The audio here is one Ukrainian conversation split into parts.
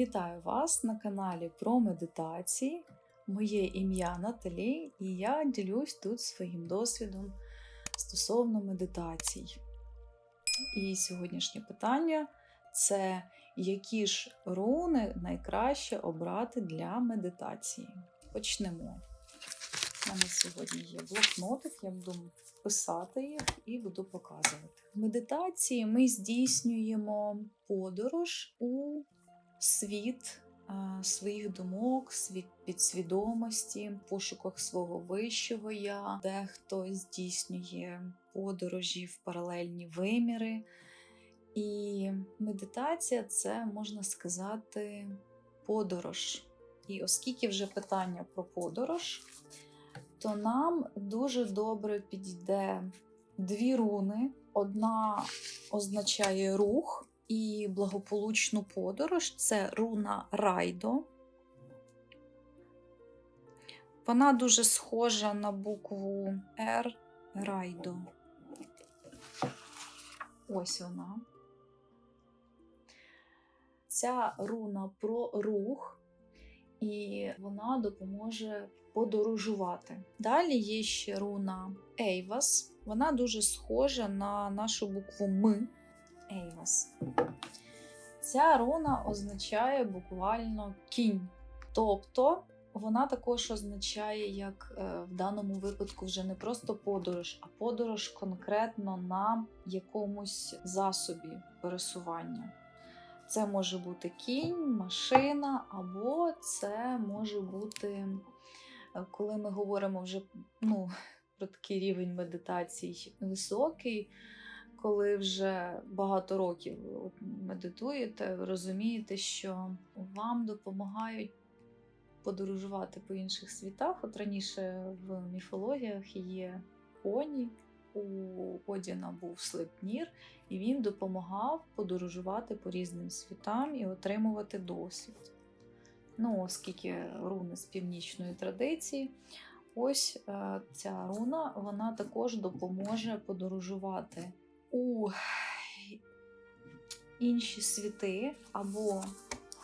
Вітаю вас на каналі про медитації. Моє ім'я Наталі, і я ділюсь тут своїм досвідом стосовно медитацій. І сьогоднішнє питання це які ж руни найкраще обрати для медитації. Почнемо. У мене сьогодні є блокнотик, я буду писати їх і буду показувати. В медитації ми здійснюємо подорож у світ своїх думок, світ підсвідомості, в пошуках свого вищого я, дехто здійснює подорожі в паралельні виміри. І медитація це можна сказати подорож. І оскільки вже питання про подорож, то нам дуже добре підійде дві руни. Одна означає рух і благополучну подорож це руна Райдо. Вона дуже схожа на букву Р Райдо. Ось вона. Ця руна про рух, і вона допоможе подорожувати. Далі є ще руна Ейвас. Вона дуже схожа на нашу букву М. Ейвас. Ця руна означає буквально кінь. Тобто вона також означає, як е, в даному випадку, вже не просто подорож, а подорож конкретно на якомусь засобі пересування. Це може бути кінь, машина, або це може бути, е, коли ми говоримо вже ну, про такий рівень медитацій високий, коли вже багато років медитуєте, ви розумієте, що вам допомагають подорожувати по інших світах. От раніше в міфологіях є коні. У Одіна був Слепнір, і він допомагав подорожувати по різним світам і отримувати досвід. Ну, оскільки руни з північної традиції, ось е, ця руна вона також допоможе подорожувати у інші світи або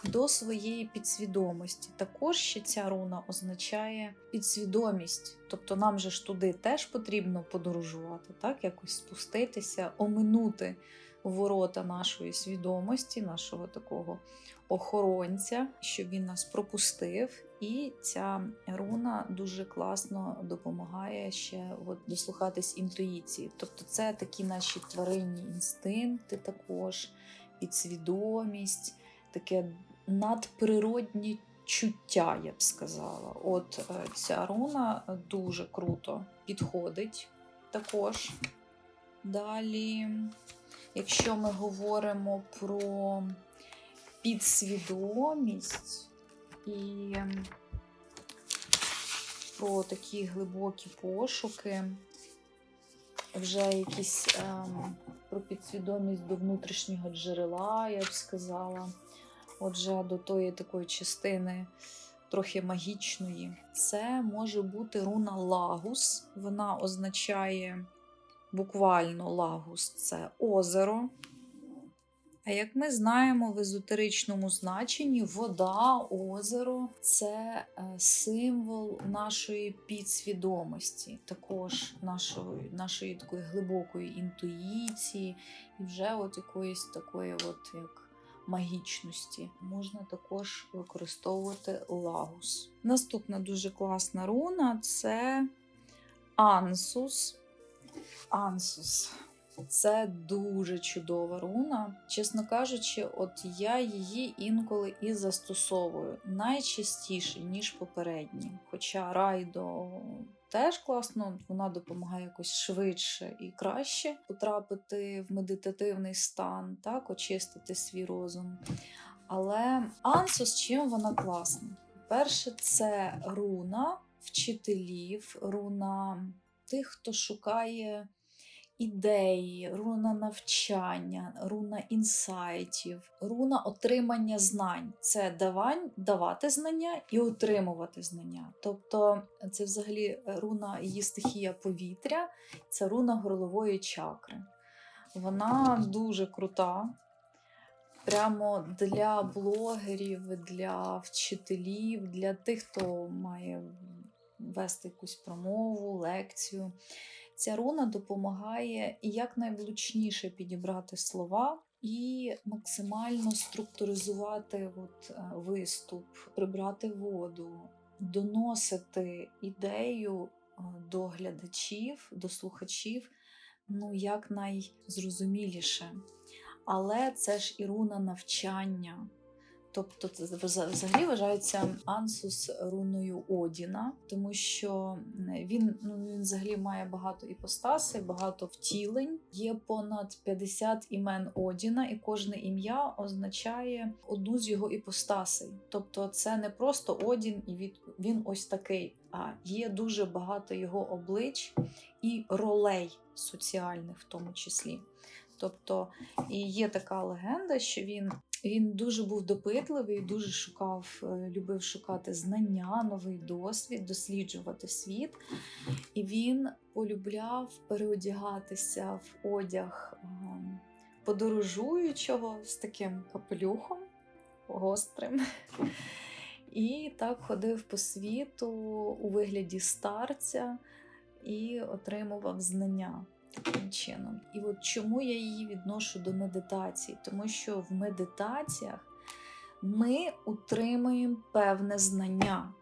до своєї підсвідомості. Також ще ця руна означає підсвідомість. Тобто нам же ж туди теж потрібно подорожувати, так? якось спуститися, оминути ворота нашої свідомості, нашого такого охоронця, щоб він нас пропустив. І ця руна дуже класно допомагає ще от, дослухатись інтуїції. Тобто, це такі наші тваринні інстинкти, також підсвідомість, таке надприродні чуття, я б сказала. От е, ця руна дуже круто підходить також. Далі, якщо ми говоримо про підсвідомість і про такі глибокі пошуки, вже якісь ем, про підсвідомість до внутрішнього джерела, я б сказала. Отже, до тої такої частини трохи магічної. Це може бути руна Лагус. Вона означає буквально Лагус це озеро. А як ми знаємо в езотеричному значенні, вода, озеро це е, символ нашої підсвідомості, також нашої нашої такої глибокої інтуїції, і вже от якоїсь такої, от як магічності. Можна також використовувати лагус. Наступна дуже класна руна це Ансус. Ансус. Це дуже чудова руна. Чесно кажучи, от я її інколи і застосовую найчастіше, ніж попередні. Хоча райдо теж класно, вона допомагає якось швидше і краще потрапити в медитативний стан, так, очистити свій розум. Але Ансус, чим вона класна? Перше, це руна вчителів, руна тих, хто шукає ідеї, руна навчання, руна інсайтів, руна отримання знань. Це давань, давати знання і отримувати знання. Тобто це взагалі руна її стихія повітря, це руна горлової чакри. Вона дуже крута. прямо для блогерів, для вчителів, для тих, хто має вести якусь промову, лекцію. Ця руна допомагає якнайвлучніше підібрати слова і максимально структуризувати от, е, виступ, прибрати воду, доносити ідею е, до глядачів, до слухачів ну, якнайзрозуміліше. Але це ж і руна навчання. Тобто, взагалі вважається ансус руною Одіна, тому що він, ну, він взагалі має багато іпостасей, багато втілень. Є понад 50 імен Одіна, і кожне ім'я означає одну з його іпостасей. Тобто, це не просто Одін, і він ось такий. А є дуже багато його облич і ролей соціальних, в тому числі. Тобто, і є така легенда, що він він дуже був допитливий, дуже шукав, е, любив шукати знання, новий досвід, досліджувати світ. І він полюбляв переодягатися в одяг ем, подорожуючого з таким капелюхом гострим. І так ходив по світу у вигляді старця і отримував знання таким чином. І от чому я її відношу до медитації? Тому що в медитаціях ми утримуємо певне знання.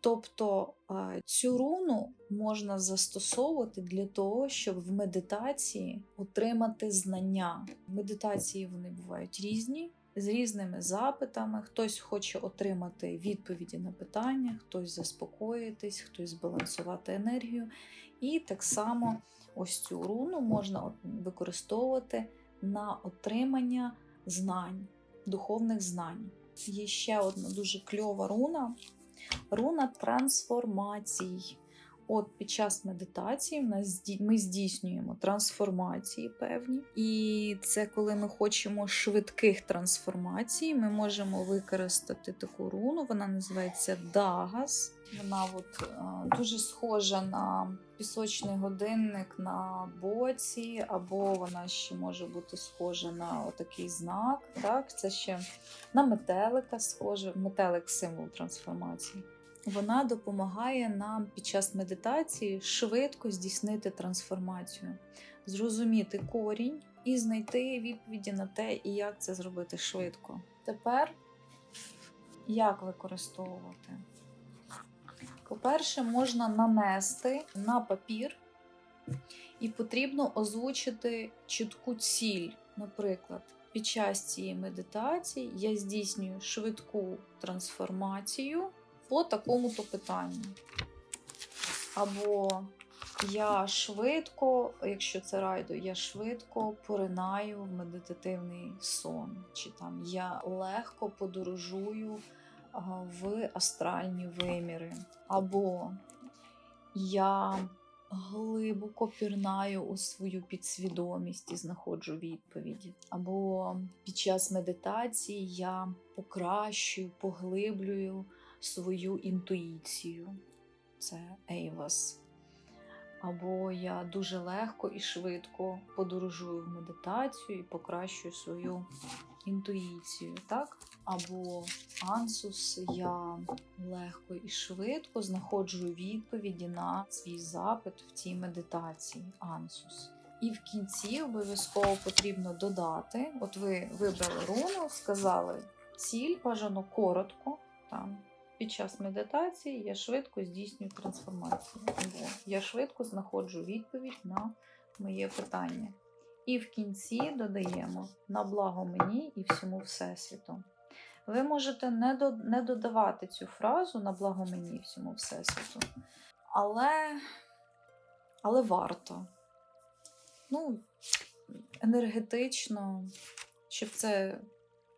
Тобто е, цю руну можна застосовувати для того, щоб в медитації отримати знання. Медитації вони бувають різні, з різними запитами. Хтось хоче отримати відповіді на питання, хтось заспокоїтись, хтось збалансувати енергію. І так само ось цю руну можна використовувати на отримання знань, духовних знань. Є ще одна дуже кльова руна руна трансформацій. От під час медитації ми здійснюємо трансформації певні. І це коли ми хочемо швидких трансформацій, ми можемо використати таку руну. Вона називається Дагас. Вона от, е, дуже схожа на пісочний годинник на боці, або вона ще може бути схожа на отакий знак. Так? Це ще на метелика схоже. Метелик символ трансформації. Вона допомагає нам під час медитації швидко здійснити трансформацію, зрозуміти корінь і знайти відповіді на те, і як це зробити швидко. Тепер як використовувати? По-перше, можна нанести на папір, і потрібно озвучити чітку ціль. Наприклад, під час цієї медитації я здійснюю швидку трансформацію по такому-то питанню. Або я швидко, якщо це райдо, я швидко поринаю в медитативний сон. Чи там я легко подорожую в астральні виміри. Або я глибоко пірнаю у свою підсвідомість і знаходжу відповіді. Або під час медитації я покращую, поглиблюю свою інтуїцію. Це Ейвас. Або я дуже легко і швидко подорожую в медитацію і покращую свою інтуїцію, так? Або ансус, я легко і швидко знаходжу відповіді на свій запит в цій медитації. Ансус. І в кінці обов'язково потрібно додати: от ви вибрали руну, сказали ціль, бажано коротко. Там, під час медитації я швидко здійснюю трансформацію. Я швидко знаходжу відповідь на моє питання. І в кінці додаємо на благо мені і всьому Всесвіту. Ви можете не, до, не додавати цю фразу на благо мені і всьому Всесвіту, але, але варто. Ну, енергетично, щоб це,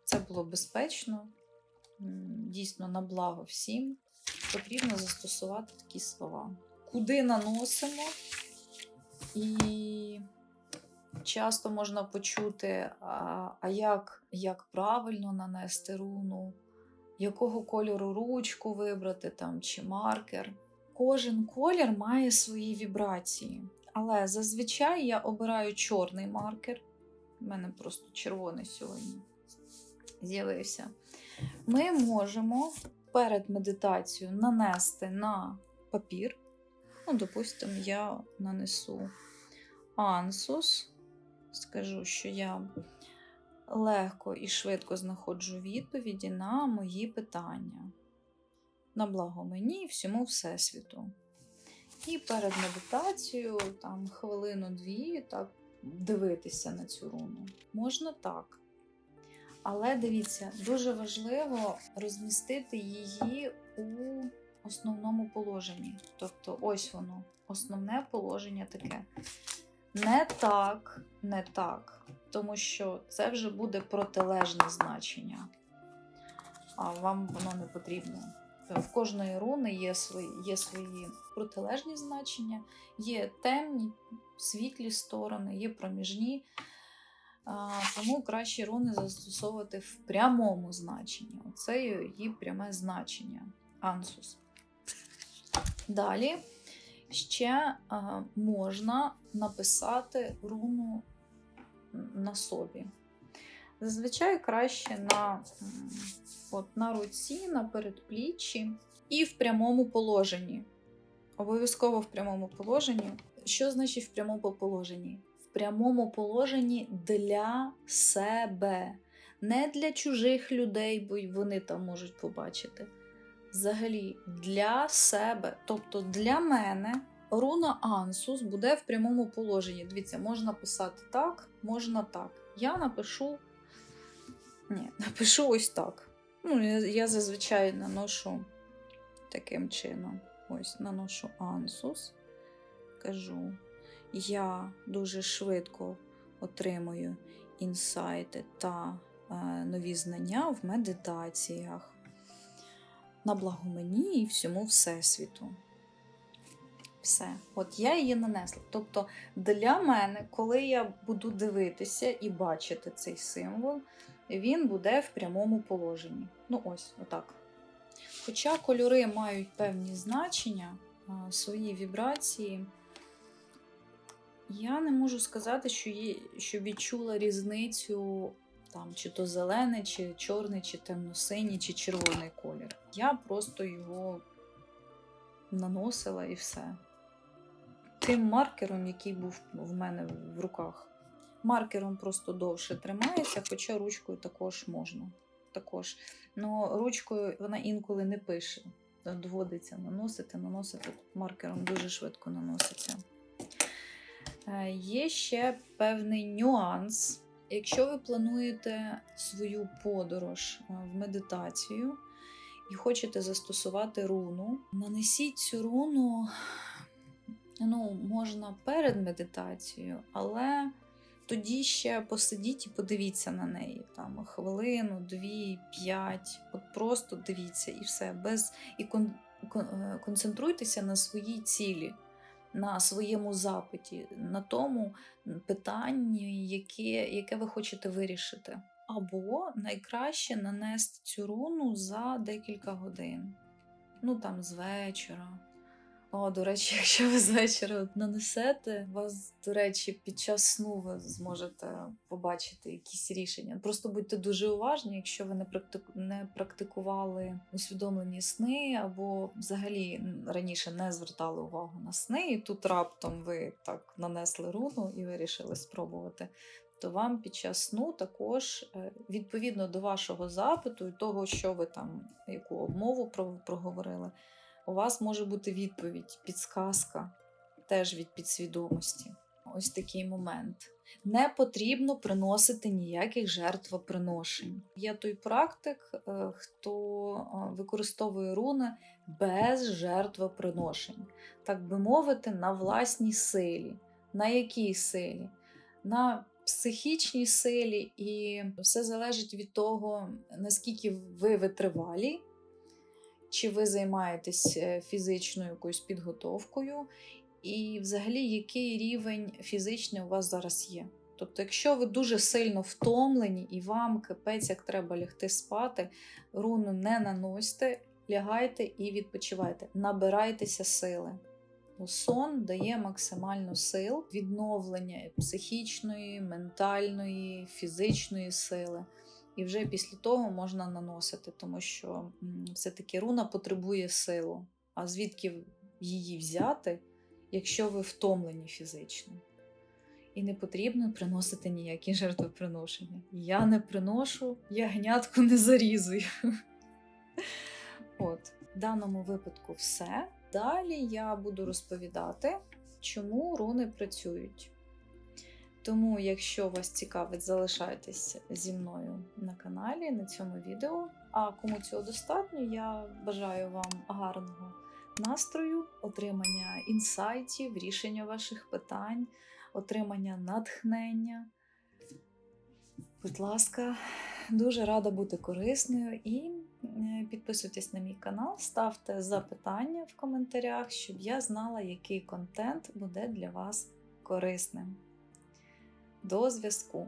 це було безпечно, дійсно на благо всім, потрібно застосувати такі слова. Куди наносимо і часто можна почути, а, як, як правильно нанести руну, якого кольору ручку вибрати там, чи маркер. Кожен колір має свої вібрації. Але зазвичай я обираю чорний маркер. У мене просто червоний сьогодні. з'явився. Ми можемо перед медитацією нанести на папір. Ну, допустимо, я нанесу ансус. Скажу, що я легко і швидко знаходжу відповіді на мої питання. На благо мені і всьому Всесвіту. І перед медитацією, там хвилину-дві, так дивитися на цю руну. Можна так. Але дивіться, дуже важливо розмістити її у основному положенні. Тобто, ось воно, основне положення таке. Не так, не так, тому що це вже буде протилежне значення. А вам воно не потрібно. В кожної руни є свої, є свої протилежні значення, є темні, світлі сторони, є проміжні. Тому краще руни застосовувати в прямому значенні. Оце її пряме значення. Ансус. Далі ще а, можна написати руну на собі. Зазвичай краще на, от, на руці, на передпліччі і в прямому положенні. Обов'язково в прямому положенні. Що значить в прямому положенні? В прямому положенні для себе, не для чужих людей, бо вони там можуть побачити. Взагалі, для себе, тобто для мене, руна Ансус буде в прямому положенні. Дивіться, можна писати так, можна так. Я напишу. Ні, напишу ось так. Ну, я, я зазвичай наношу таким чином. Ось наношу ансус. Кажу, я дуже швидко отримую інсайти та е, нові знання в медитаціях. На благо мені і всьому Всесвіту. Все, от я її нанесла. Тобто, для мене, коли я буду дивитися і бачити цей символ, він буде в прямому положенні. Ну, ось, отак. Хоча кольори мають певні значення, свої вібрації, я не можу сказати, що є, що відчула різницю там, чи то зелений, чи чорний, чи темно-синій, чи червоний колір. Я просто його наносила і все. Тим маркером, який був в мене в руках. Маркером просто довше тримається, хоча ручкою також можна. Також. Но ручкою вона інколи не пише. Доводиться наносити, наносити. Маркером дуже швидко наноситься. Е, є ще певний нюанс. Якщо ви плануєте свою подорож е, в медитацію і хочете застосувати руну, нанесіть цю руну ну, можна перед медитацією, але тоді ще посидіть і подивіться на неї. Там хвилину, дві, п'ять. От просто дивіться і все. Без і кон, е, концентруйтеся на своїй цілі, на своєму запиті, на тому питанні, яке, яке ви хочете вирішити. Або найкраще нанести цю руну за декілька годин. Ну там з вечора. О, до речі, якщо ви з вечора нанесете, вас, до речі, під час сну ви зможете побачити якісь рішення. Просто будьте дуже уважні, якщо ви не практику... не практикували усвідомлені сни, або взагалі раніше не звертали увагу на сни, і тут раптом ви так нанесли руну і вирішили спробувати. То вам під час сну також е, відповідно до вашого запиту і того, що ви там, яку обмову проговорили, у вас може бути відповідь, підсказка теж від підсвідомості. Ось такий момент. Не потрібно приносити ніяких жертвоприношень. Є той практик, е, хто е, використовує руни без жертвоприношень, так би мовити, на власній силі. На якій силі? На психічній силі, і все залежить від того, наскільки ви витривалі чи ви займаєтесь е, фізичною якоюсь підготовкою, і взагалі який рівень фізичний у вас зараз є. Тобто, якщо ви дуже сильно втомлені і вам капець, як треба лягти спати, руну не наносьте, лягайте і відпочивайте, набирайтеся сили. Бо сон дає максимально сил, відновлення психічної, ментальної, фізичної сили. І вже після того можна наносити, тому що все-таки руна потребує силу. А звідки її взяти, якщо ви втомлені фізично? І не потрібно приносити ніякі жертвоприношення. Я не приношу, я гнятку не зарізую. От, в даному випадку все. Далі я буду розповідати, чому руни працюють. Тому, якщо вас цікавить, залишайтесь зі мною на каналі на цьому відео. А кому цього достатньо, я бажаю вам гарного настрою, отримання інсайтів, рішення ваших питань, отримання натхнення. Будь ласка, дуже рада бути корисною і е, підписуйтесь на мій канал, ставте запитання в коментарях, щоб я знала, який контент буде для вас корисним. До зв'язку!